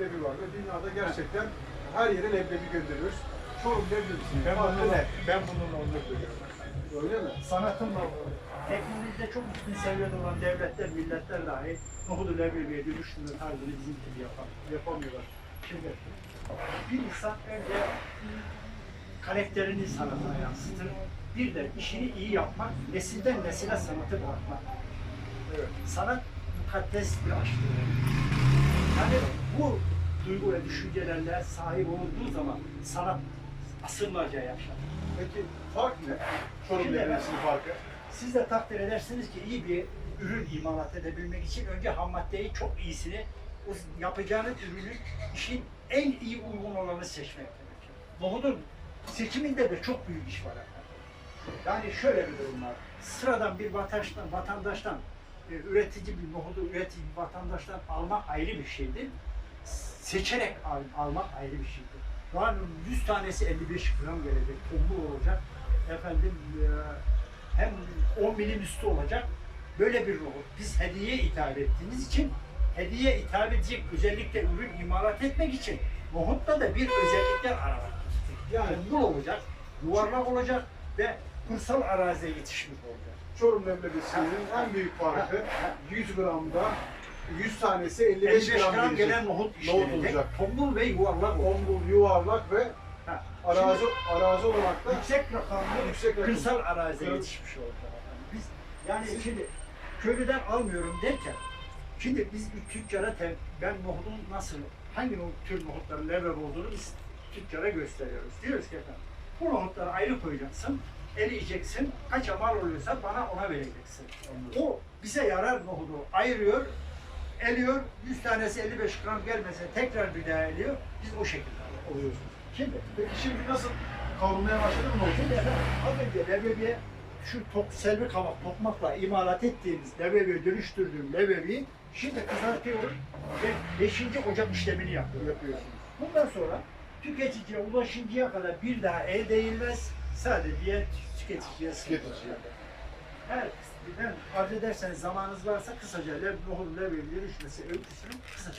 leblebi var ve dünyada gerçekten her yere leblebi gönderiyoruz. Çorum leblebisinin Ben farkı ne? ben bununla onur duyuyorum. Öyle mi? Sanatımla teknolojide çok üstün seviyede olan devletler, milletler dahi nohudu leblebiye dönüştürme tarzını bizim gibi yapar, yapamıyorlar. Şimdi bir insan önce karakterini sanatına yansıtır. Bir de işini iyi yapmak, nesilden nesile sanatı bırakmak. Evet. Sanat mukaddes bir aşktır. Yani bu duygu ve düşüncelerle sahip olduğu zaman sanat asırlarca yaşar. Peki fark ne? Çorum Şimdi farkı. Siz de takdir edersiniz ki iyi bir ürün imalat edebilmek için önce ham maddeyi çok iyisini, o yapacağınız ürünün işin en iyi uygun olanı seçmek gerekiyor. Nohudun seçiminde de çok büyük iş var. Yani şöyle bir durum var. Sıradan bir vatandaştan, vatandaştan üretici bir nohudu üretici bir vatandaştan almak ayrı bir şeydir. Seçerek al- almak ayrı bir şeydir. Yani 100 tanesi 55 gram gelecek, tombul olacak. Efendim e, hem 10 milim üstü olacak. Böyle bir nohut. Biz hediye ithal ettiğimiz için hediye ithal edecek özellikle ürün imalat etmek için nohutta da bir özellikler aramak. Yani tombul olacak, yuvarlak olacak ve kırsal araziye yetişmiş olacak. Çorum leblebisinin en büyük farkı 100 gramda 100 tanesi 55, 55 gram, gram gelen nohut Nohut olacak. Tombul ve yuvarlak. Tombul, yuvarlak ve Ha, arazi, arazi olarak da yüksek rakamlı Yüksek rakam. kırsal araziye Evet. yetişmiş olacak. Biz yani şimdi köylüden almıyorum derken şimdi biz bir tüccara te- ben nohudun nasıl hangi tür nohutların level olduğunu biz tüccara gösteriyoruz. Diyoruz ki efendim bu nohutları ayrı koyacaksın, eleyeceksin, kaça mal oluyorsa bana ona vereceksin. O bize yarar nohudu ayırıyor, eliyor, 100 tanesi 55 gram gelmese tekrar bir daha eliyor, biz o şekilde oluyorsunuz. Şimdi Peki şimdi nasıl kavrulmaya başladı mı efendim az önce leblebiye şu top, selvi kavak tokmakla imalat ettiğimiz leblebiye dönüştürdüğüm leblebiyi şimdi kızartıyorum ve 5. Ocak işlemini yapıyorum. Yapıyorsunuz. Bundan sonra tüketiciye ulaşıncaya kadar bir daha el değilmez. Sadece tüketiciye. Tüketiciye. Evet, ben arz ederseniz zamanınız varsa kısaca leb, nohut leblebi dönüşmesi öyküsünü kısaca